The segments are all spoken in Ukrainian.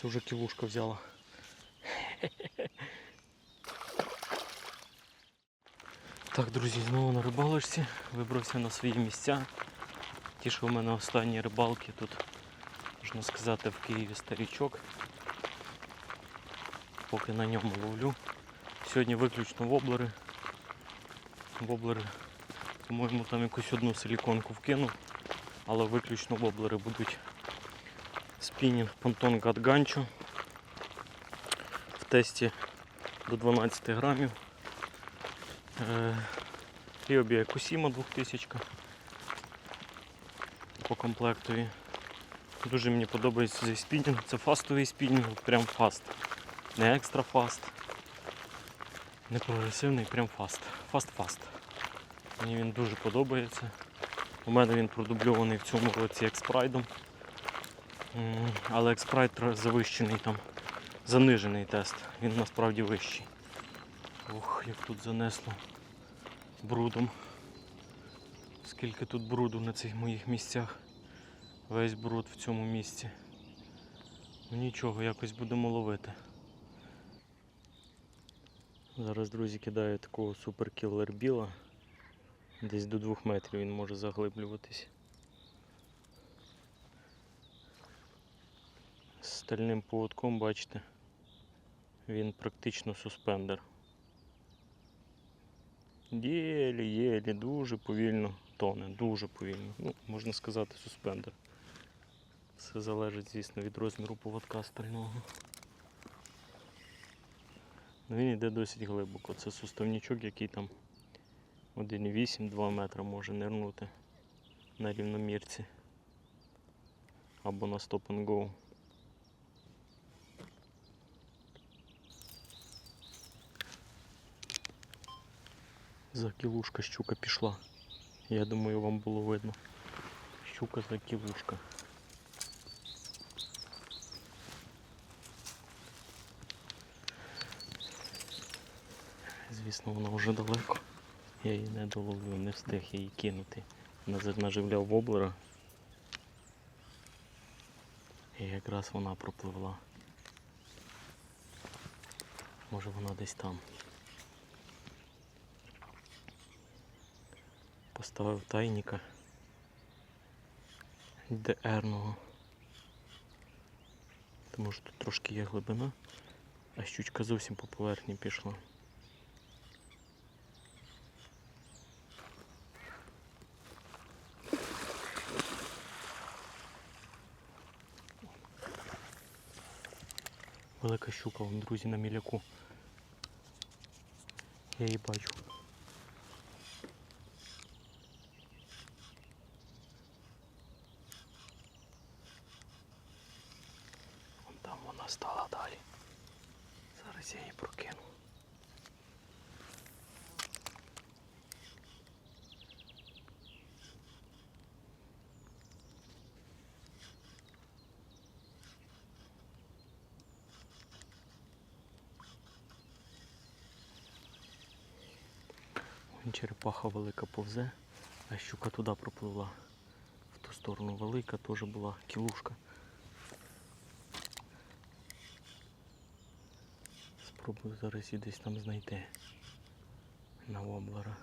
Це вже кілушка взяла. Так, друзі, знову на рибалочці. Вибрався на свої місця. Ті, що в мене останні рибалки тут, можна сказати, в Києві старічок. Поки на ньому ловлю. Сьогодні виключно воблери. Воблери, по-моєму, там якусь одну силіконку вкинув, але виключно воблери будуть спінінг понтон Гадганчо в тесті до 12 грамів. Е, Ріобія Кусіма 2000 по комплектові. Дуже мені подобається цей спінінг. Це фастовий спінінг, прям фаст. Не екстра фаст. Не прогресивний, прям фаст. Фаст-фаст. Мені він дуже подобається. У мене він продубльований в цьому році експрайдом. Але експрайд тро- завищений там, занижений тест. Він насправді вищий. Ох, як тут занесло брудом. Скільки тут бруду на цих моїх місцях. Весь бруд в цьому місці. Ну нічого, якось будемо ловити. Зараз, друзі, кидаю такого суперкілер біла. Десь до 2 метрів він може заглиблюватись. З стальним поводком, бачите, він практично суспендер. Єлі, єлі, дуже повільно тоне, дуже повільно. Ну, можна сказати, суспендер. Все залежить, звісно, від розміру поводка стального. Ну, Він йде досить глибоко. Це суставнічок, який там 1,8-2 метра може нирнути на рівномірці або на stop За кілушка щука пішла. Я думаю, вам було видно. Щука за кілушка. Звісно, вона вже далеко. Я її не доловив, не встиг її кинути. Назад наживляв воблера. І якраз вона пропливла. Може вона десь там. Поставив тайника ДРного. Тому що тут трошки є глибина, а щучка зовсім по поверхні пішла. Велика щука, вон, друзі, на міляку. Я її бачу. Вон там вона стала далі. Зараз я її прокину. Черепаха велика повзе, а щука туди пропливла. В ту сторону велика теж була кілушка. Спробую зараз її десь там знайти на воблера.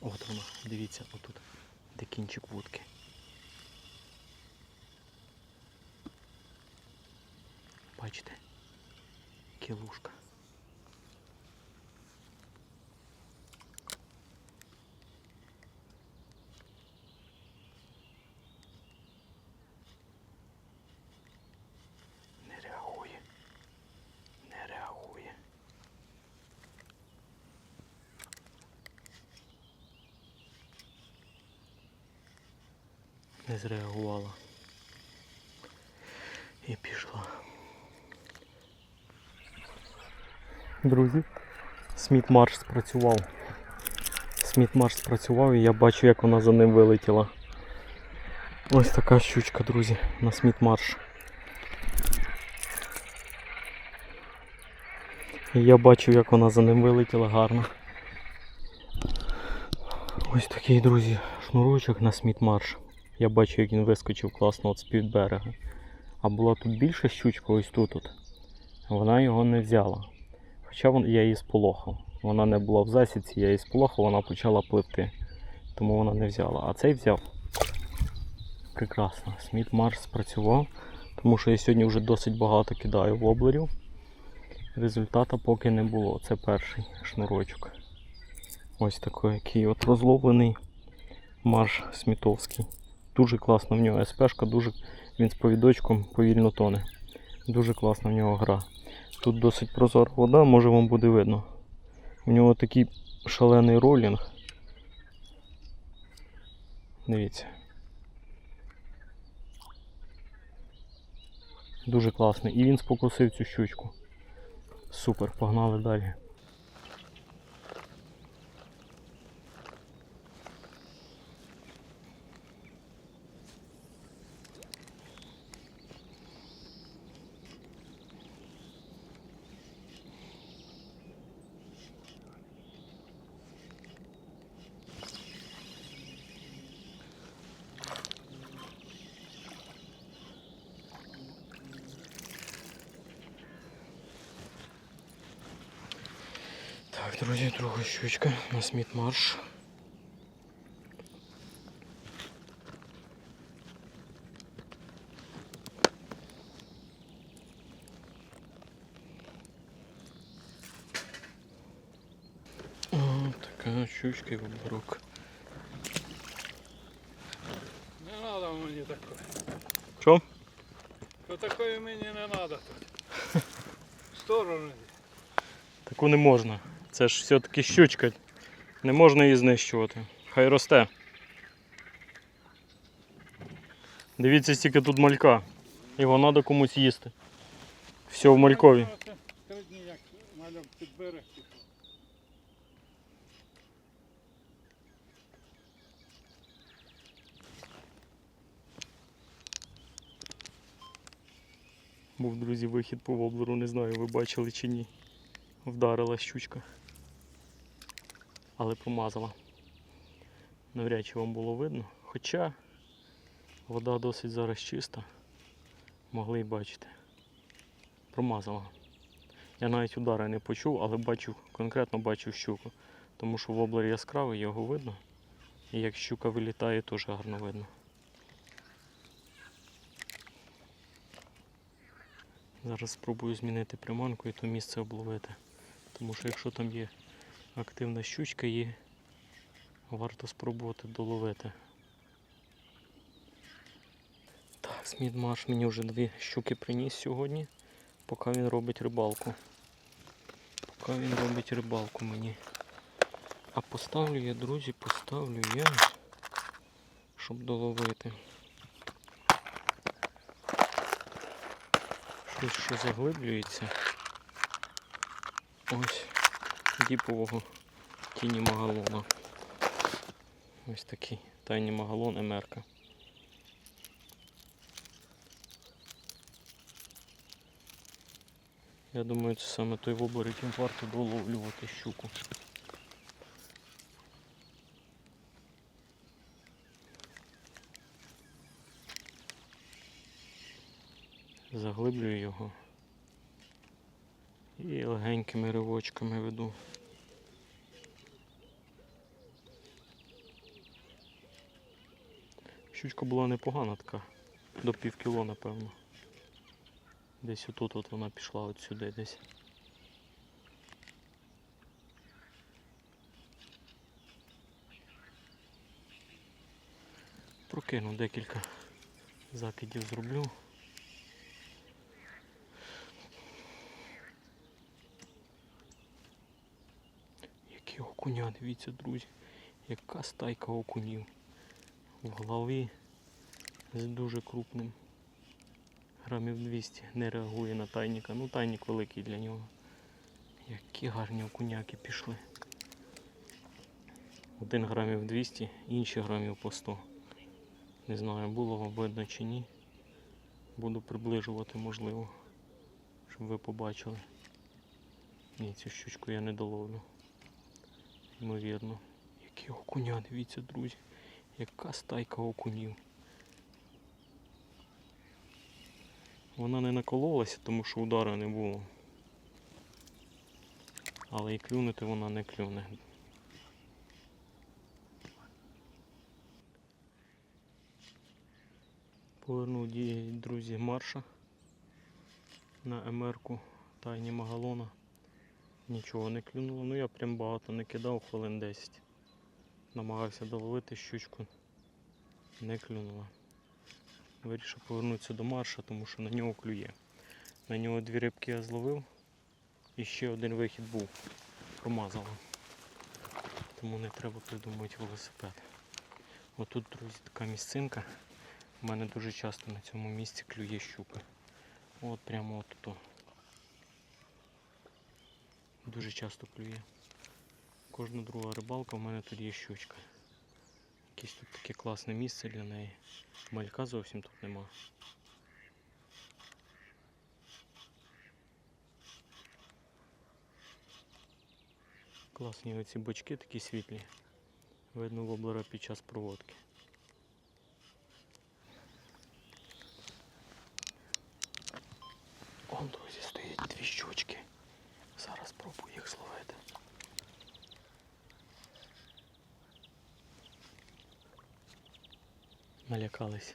От вона, дивіться, отут, де кінчик вудки. Бачите? Кілушка. Не реагує. Не реагує. Зреагувала. І пішла. Друзі, Сміт Марш спрацював. Сміт Марш спрацював і я бачу, як вона за ним вилетіла. Ось така щучка, друзі, на Сміт Марш. І я бачу, як вона за ним вилетіла гарно. Ось такий, друзі, шнурочок на Сміт Марш. Я бачу, як він вискочив класно от з-під берега. А була тут більша щучка, ось тут. От. Вона його не взяла. Хоча я її сполохав. Вона не була в засідці, я її сполохав, вона почала пливти. Тому вона не взяла. А цей взяв. Прекрасно. Сміт Марс спрацював, тому що я сьогодні вже досить багато кидаю воблерів. Результата поки не було. Це перший шнурочок. Ось такий, який от розловлений марш Смітовський. Дуже класно в нього СПшка, дуже він з повідочком повільно тоне. Дуже класна в нього гра. Тут досить прозора вода, може вам буде видно. У нього такий шалений ролінг. Дивіться. Дуже класний. І він спокусив цю щучку. Супер, погнали далі. Так, друзі, друга щучка на Сміт Марш. О, така щучка і оборок. Не треба мені такої. Що? То такої мені не треба тут. В сторону. Таку не можна. Це ж все-таки щучка. Не можна її знищувати. Хай росте. Дивіться, стільки тут малька. Його треба комусь їсти. Все в малькові. Три дні як мальок під берег. Був, друзі, вихід по воблеру, не знаю, ви бачили чи ні. Вдарила щучка. Але промазала. Навряд чи вам було видно. Хоча вода досить зараз чиста. Могли й бачити. Промазала. Я навіть удара не почув, але бачу, конкретно бачив щуку. Тому що воблер яскравий, його видно. І як щука вилітає, теж гарно видно. Зараз спробую змінити приманку і то місце обловити. Тому що якщо там є активна щучка, її варто спробувати доловити. Так, Сміт Маш мені вже дві щуки приніс сьогодні, поки він робить рибалку. Поки він робить рибалку мені. А поставлю я, друзі, поставлю я, щоб доловити. Щось що заглиблюється. Ось діпового тіні магалона. Ось такий тайні магалон емерка. Я думаю, це саме той вобор, яким варто доловлювати щуку. Заглиблюю його і легенькими ривочками веду. Щучка була непогана така, до пів кіло, напевно. Десь отут от вона пішла от сюди десь. Прокину декілька закидів зроблю. Які окуня, дивіться, друзі, яка стайка окунів. В голові з дуже крупним. Грамів 200 не реагує на тайника. Ну тайник великий для нього. Які гарні окуняки пішли. Один грамів 200, інші грамів по 100. Не знаю, було вам видно чи ні. Буду приближувати можливо, щоб ви побачили. Ні, цю щучку я не доловлю ймовірно. Які окуня, дивіться, друзі, яка стайка окунів. Вона не накололася, тому що удару не було. Але і клюнути вона не клюне. Повернув друзі марша на емерку Тайні Магалона. Нічого не клюнуло. Ну я прям багато не кидав, хвилин 10. Намагався доловити щучку. Не клюнула. Вирішив повернутися до марша, тому що на нього клює. На нього дві рибки я зловив. І ще один вихід був. Промазало. Тому не треба придумувати велосипед. Отут, друзі, така місцинка. У мене дуже часто на цьому місці клює щука. От прямо от тут. Дуже часто клює. Кожна друга рибалка в мене тут є щучка. Якесь тут таке класне місце для неї. Малька зовсім тут нема. Класні оці бочки такі світлі. Видно воблера під час проводки. Он, друзі, стоять дві щучки. Зараз спробую їх зловити. Налякались.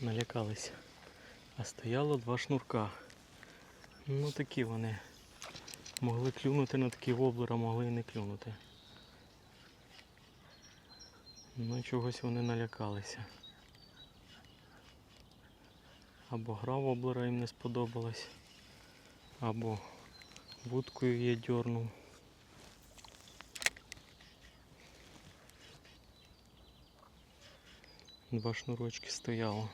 Налякались. А стояло два шнурка. Ну такі вони. Могли клюнути на такі воблера, могли і не клюнути. Ну чогось вони налякалися. Або гра воблера їм не сподобалась, або вудкою я дьорнув. Два шнурочки стояло.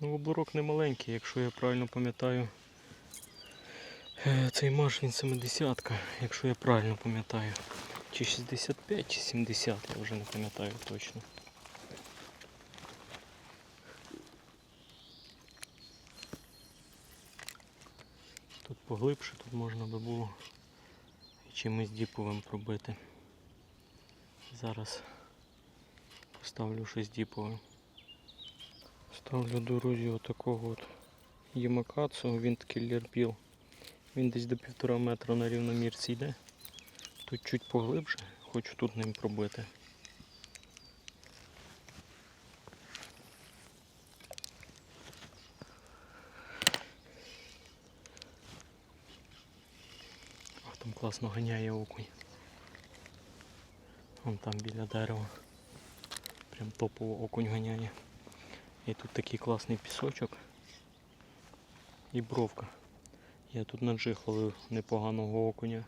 Ну, воблерок не маленький, якщо я правильно пам'ятаю. Е, Цей марш він 70 якщо я правильно пам'ятаю. Чи 65, чи 70, я вже не пам'ятаю точно. Тут поглибше, тут можна би було чимось діповим пробити. Зараз поставлю щось діпове. Ставлю друзі, отакого от Ямакацу, він такий біл. Він десь до півтора метра на рівномірці йде. Тут чуть поглибше, хочу тут ним пробити. А там класно ганяє окунь. Вон там біля дерева. Прям топово окунь ганяє. І тут такий класний пісочок і бровка. Я тут на джиг непоганого окуня.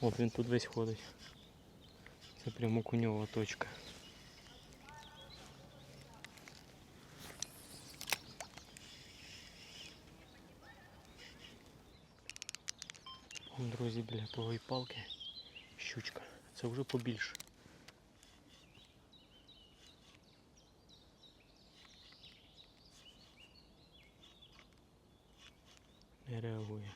От він тут весь ходить. Це прямо окуньова точка. Вон, друзі, біля і палки щучка. Це вже побільше. Не реагує.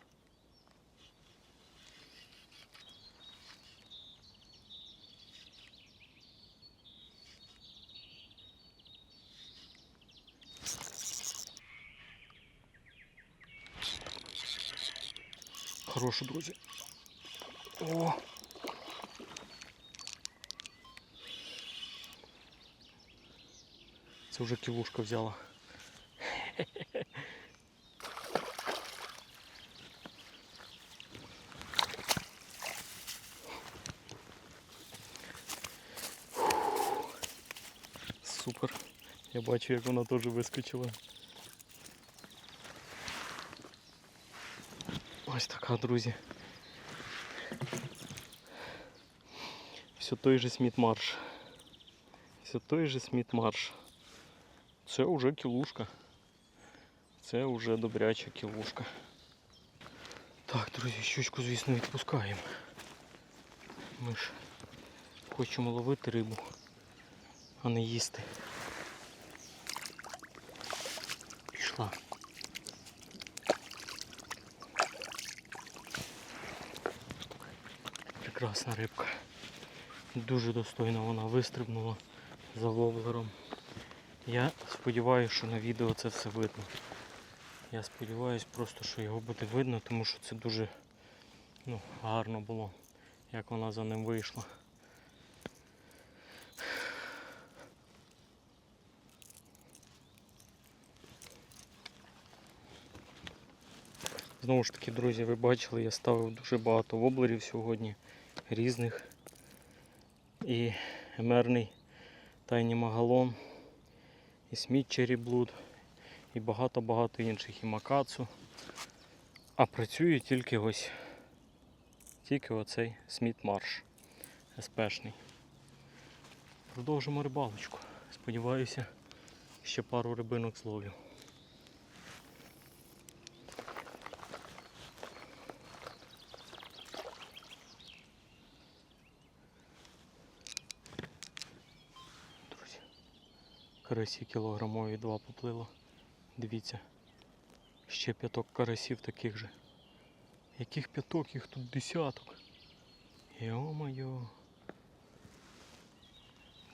Хороший, друзі. О! Це вже кілушка взяла. Супер. Я бачу, як вона теж вискочила. Ось така, друзі. Все той же Сміт Марш. Все той же Сміт Марш. Це вже кілушка. Це вже добряча кілушка. Так, друзі, щучку, звісно, відпускаємо. Ми ж хочемо ловити рибу, а не їсти. Пішла. Прекрасна рибка. Дуже достойно вона вистрибнула за воблером. Я сподіваюся, що на відео це все видно. Я сподіваюся просто, що його буде видно, тому що це дуже ну, гарно було, як вона за ним вийшла. Знову ж таки, друзі, ви бачили, я ставив дуже багато воблерів сьогодні, різних. І емерний тайні магалон, і сміт черіблуд, і багато-багато інших, і макацу. А працює тільки ось тільки оцей сміт марш СПшний. Продовжимо рибалочку. Сподіваюся, ще пару рибинок зловлю. Друзі, карасі кілограмові два поплило. Дивіться, ще п'яток карасів таких же. Яких п'яток? Їх тут десяток. Йо-моє.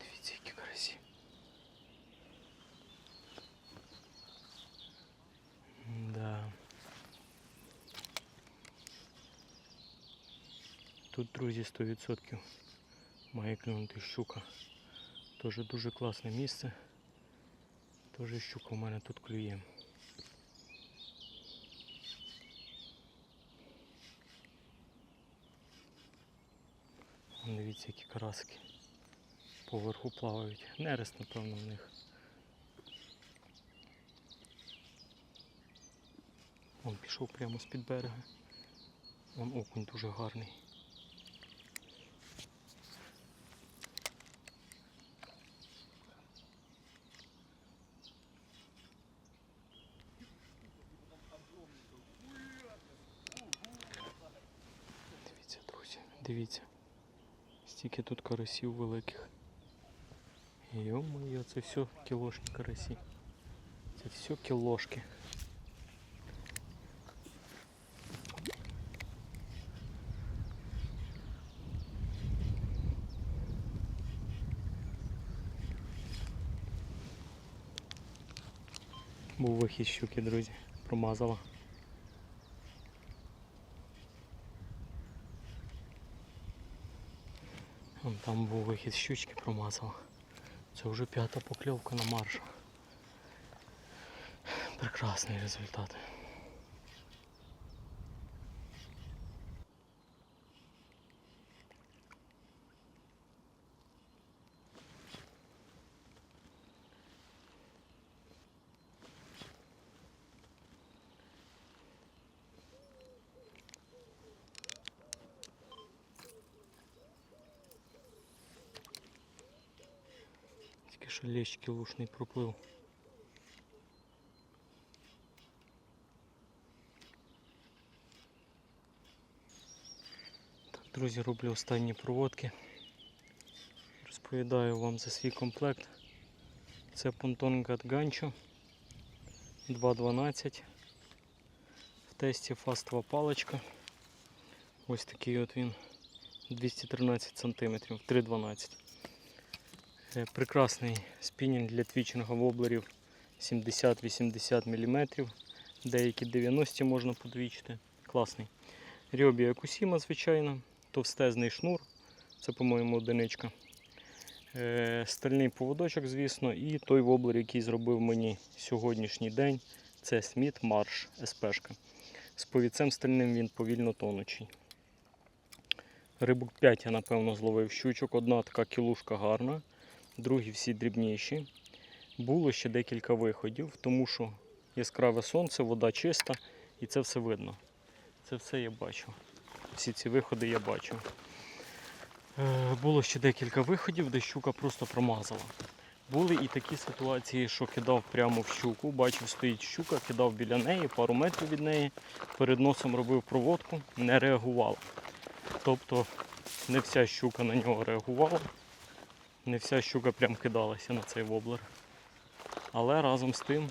Дивіться, які карасі. Да. Тут, друзі, 100% має клюнути щука. Теж дуже класне місце. Теж щука у мене тут клює. Дивіться, які караски поверху плавають. Нерест, напевно, в них. Вон пішов прямо з-під берега. Вон окунь дуже гарний. Дивіться, друзі, дивіться. Стільки тут карасів великих. Йо-моє, це все кілошні карасі. Це все кілошки. Був вихід щуки, друзі. Промазала. Там був вихід щучки промазав. Це вже п'ята покльовка на маршу. Прекрасний результат. Що лещ кілушний проплив. Так, друзі, роблю останні проводки. Розповідаю вам за свій комплект. Це понтон Ганчо 2.12. В тесті фастова паличка. Ось такий от він 213 см, 3.12. Е, Прекрасний спінінг для твічинга воблерів 70-80 мм. Деякі 90 можна подвічити. Класний. Рьобі Акусіма, звичайно, товстезний шнур. Це, по-моєму, одиничка. Е, Стальний поводочок, звісно, і той воблер, який зробив мені сьогоднішній день, це Сміт Марш СПшка. З повіцем стальним він повільно тонучий. Рибок 5 я, напевно, зловив щучок. Одна така кілушка гарна другі всі дрібніші. Було ще декілька виходів, тому що яскраве сонце, вода чиста і це все видно. Це все я бачу. Всі ці виходи я бачу. Е, Було ще декілька виходів, де щука просто промазала. Були і такі ситуації, що кидав прямо в щуку, бачив, стоїть щука, кидав біля неї, пару метрів від неї, перед носом робив проводку, не реагувала. Тобто не вся щука на нього реагувала. Не вся щука прям кидалася на цей воблер. Але разом з тим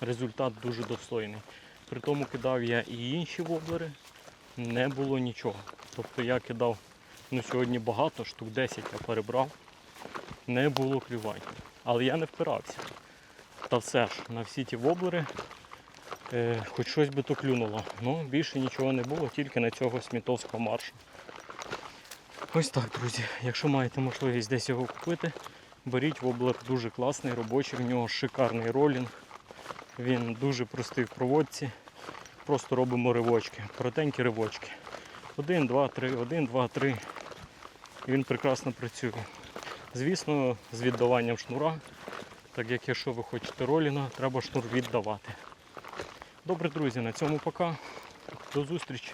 результат дуже достойний. При тому кидав я і інші воблери, не було нічого. Тобто я кидав Ну сьогодні багато, штук 10 я перебрав. Не було клювань. Але я не впирався. Та все ж, на всі ті воблери е, хоч щось би то клюнуло. Ну, більше нічого не було, тільки на цього смітовського маршу. Ось так, друзі. Якщо маєте можливість десь його купити, беріть воблер дуже класний, робочий, в нього шикарний ролінг. Він дуже простий в проводці. Просто робимо ривочки, коротенькі ривочки. Один, два, три, один, два, три. Він прекрасно працює. Звісно, з віддаванням шнура, так як якщо ви хочете роліна, треба шнур віддавати. Добре, друзі, на цьому пока. До зустрічі.